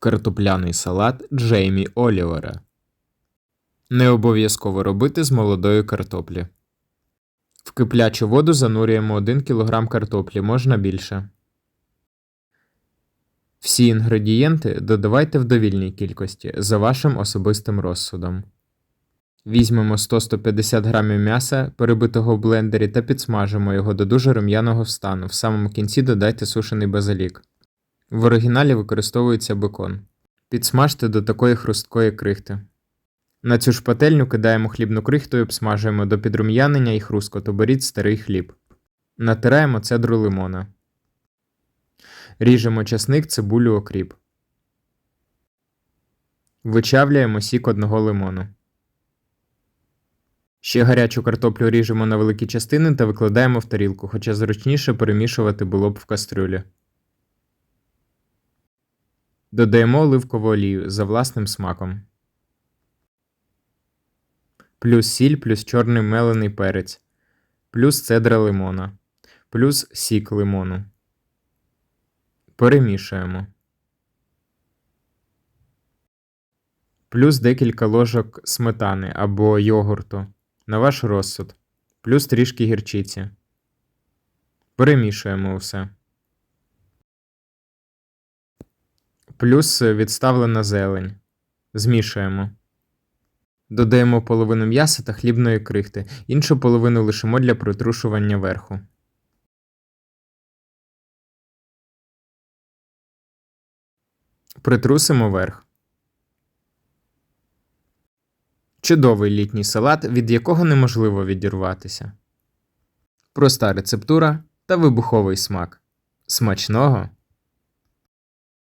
Картопляний салат Джеймі Олівера. Не обов'язково робити з молодої картоплі. В киплячу воду занурюємо 1 кг картоплі, можна більше. Всі інгредієнти додавайте в довільній кількості за вашим особистим розсудом. Візьмемо 100-150 г м'яса, перебитого в блендері, та підсмажимо його до дуже рум'яного стану. В самому кінці додайте сушений базилік. В оригіналі використовується бекон. Підсмажте до такої хрусткої крихти. На цю ж пательню кидаємо хлібну крихту і обсмажуємо до підрум'янення і хрусткоту. Беріть старий хліб. Натираємо цедру лимона. Ріжемо часник, цибулю, окріп. Вичавлюємо сік одного лимону. Ще гарячу картоплю ріжемо на великі частини та викладаємо в тарілку, хоча зручніше перемішувати було б в кастрюлі. Додаємо оливкову олію за власним смаком. Плюс сіль, плюс чорний мелений перець, плюс цедра лимона, плюс сік лимону. Перемішуємо. Плюс декілька ложок сметани або йогурту на ваш розсуд, плюс трішки гірчиці. Перемішуємо все. Плюс відставлена зелень. Змішуємо. Додаємо половину м'яса та хлібної крихти, іншу половину лишимо для притрушування верху. Притрусимо верх. Чудовий літній салат, від якого неможливо відірватися. Проста рецептура та вибуховий смак. Смачного!